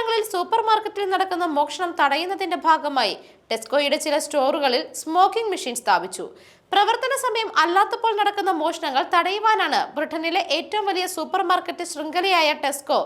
ഉപകരണങ്ങളിൽ സൂപ്പർ മാർക്കറ്റിൽ നടക്കുന്ന മോഷണം തടയുന്നതിന്റെ ഭാഗമായി ടെസ്കോയുടെ ചില സ്റ്റോറുകളിൽ സ്മോക്കിംഗ് മെഷീൻ സ്ഥാപിച്ചു. പ്രവർത്തന സമയം അല്ലാത്തപ്പോൾ നടക്കുന്ന മോഷണങ്ങൾ തടയുവാനാണ് ബ്രിട്ടനിലെ ഏറ്റവും വലിയ സൂപ്പർ മാർക്കറ്റ് ശൃംഖലയായ ടെസ്കോ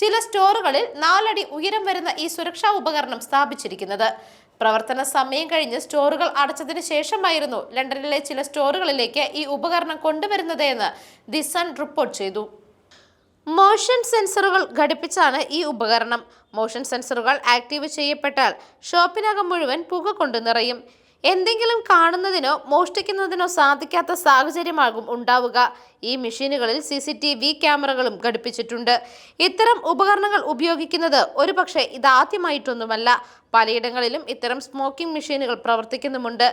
ചില സ്റ്റോറുകളിൽ നാലടി ഉയരം വരുന്ന ഈ സുരക്ഷാ ഉപകരണം സ്ഥാപിച്ചിരിക്കുന്നത്. പ്രവർത്തന സമയം കഴിഞ്ഞ് സ്റ്റോറുകൾ അടച്ചതിന് ശേഷമായിരുന്നു ലണ്ടനിലെ ചില സ്റ്റോറുകളിലേക്ക് ഈ ഉപകരണം കൊണ്ടുവരുന്നത് എന്ന് ദി സൺ റിപ്പോർട്ട് ചെയ്തു. മോഷൻ സെൻസറുകൾ ഘടിപ്പിച്ചാണ് ഈ ഉപകരണം. മോഷൻ സെൻസറുകൾ ആക്റ്റീവ് ചെയ്യപ്പെട്ടാൽ ഷോപ്പിനകം മുഴുവൻ പുക കൊണ്ടു നിറയും. എന്തെങ്കിലും കാണുന്നതിനോ മോഷ്ടിക്കുന്നതിനോ സാധിക്കാത്ത സാഹചര്യമാകും ഉണ്ടാവുക. ഈ മെഷീനുകളിൽ സി സി ടി വി ക്യാമറകളും ഘടിപ്പിച്ചിട്ടുണ്ട്. ഇത്തരം ഉപകരണങ്ങൾ ഉപയോഗിക്കുന്നത് ഒരുപക്ഷെ ഇതാദ്യമായിട്ടൊന്നുമല്ല. പലയിടങ്ങളിലും ഇത്തരം സ്മോക്കിംഗ് മെഷീനുകൾ പ്രവർത്തിക്കുന്നുമുണ്ട്.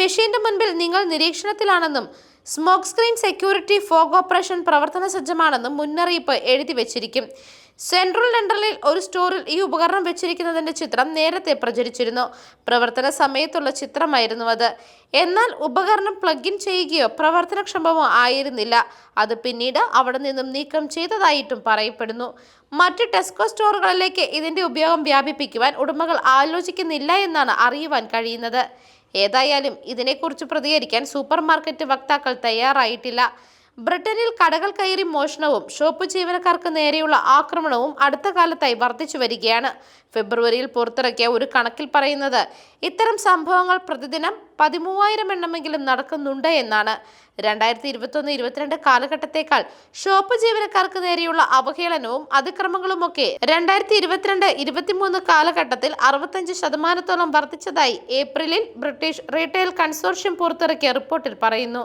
മെഷീന്റെ മുൻപിൽ നിങ്ങൾ നിരീക്ഷണത്തിലാണെന്നും smoke screen security fog operation പ്രവർത്തന സജ്ജമാണെന്നും മുന്നറിയിപ്പ് എഴുതി വെച്ചിരിക്കും. സെൻട്രൽ ലണ്ടനിൽ ഒരു സ്റ്റോറിൽ ഈ ഉപകരണം വെച്ചിരിക്കുന്നതിന്റെ ചിത്രം നേരത്തെ പ്രചരിച്ചിരുന്നു. പ്രവർത്തന സമയത്തുള്ള ചിത്രമായിരുന്നു അത്. എന്നാൽ ഉപകരണം പ്ലഗ് ഇൻ ചെയ്യുകയോ പ്രവർത്തനക്ഷമമോ ആയിരുന്നില്ല. അത് പിന്നീട് അവിടെ നിന്നും നീക്കം ചെയ്തതായിട്ടും പറയപ്പെടുന്നു. മറ്റ് ടെസ്കോ സ്റ്റോറുകളിലേക്ക് ഇതിന്റെ ഉപയോഗം വ്യാപിപ്പിക്കുവാൻ ഉടമകൾ ആലോചിക്കുന്നില്ല എന്നാണ് അറിയുവാൻ കഴിയുന്നത്. ഏതായാലും ഇതിനെക്കുറിച്ച് പ്രതികരിക്കാൻ സൂപ്പർ മാർക്കറ്റ് വക്താക്കൾ തയ്യാറായിട്ടില്ല. ബ്രിട്ടനിൽ കടകൾ കയറി മോഷണവും ഷോപ്പ് ജീവനക്കാർക്ക് നേരെയുള്ള ആക്രമണവും അടുത്ത കാലത്തായി വർദ്ധിച്ചു വരികയാണ്. ഫെബ്രുവരിയിൽ പുറത്തിറക്കിയ ഒരു കണക്കിൽ പറയുന്നത് ഇത്തരം സംഭവങ്ങൾ പ്രതിദിനം പതിമൂവായിരം എണ്ണമെങ്കിലും നടക്കുന്നുണ്ട് എന്നാണ്. രണ്ടായിരത്തി ഇരുപത്തൊന്ന് ഇരുപത്തിരണ്ട് കാലഘട്ടത്തേക്കാൾ ഷോപ്പ് ജീവനക്കാർക്ക് നേരെയുള്ള അവഹേളനവും അതിക്രമങ്ങളുമൊക്കെ രണ്ടായിരത്തി ഇരുപത്തിരണ്ട് ഇരുപത്തിമൂന്ന് കാലഘട്ടത്തിൽ അറുപത്തഞ്ച് ശതമാനത്തോളം വർദ്ധിച്ചതായി ഏപ്രിലിൽ ബ്രിട്ടീഷ് റീറ്റെയിൽ കൺസോർഷ്യം പുറത്തിറക്കിയ റിപ്പോർട്ടിൽ പറയുന്നു.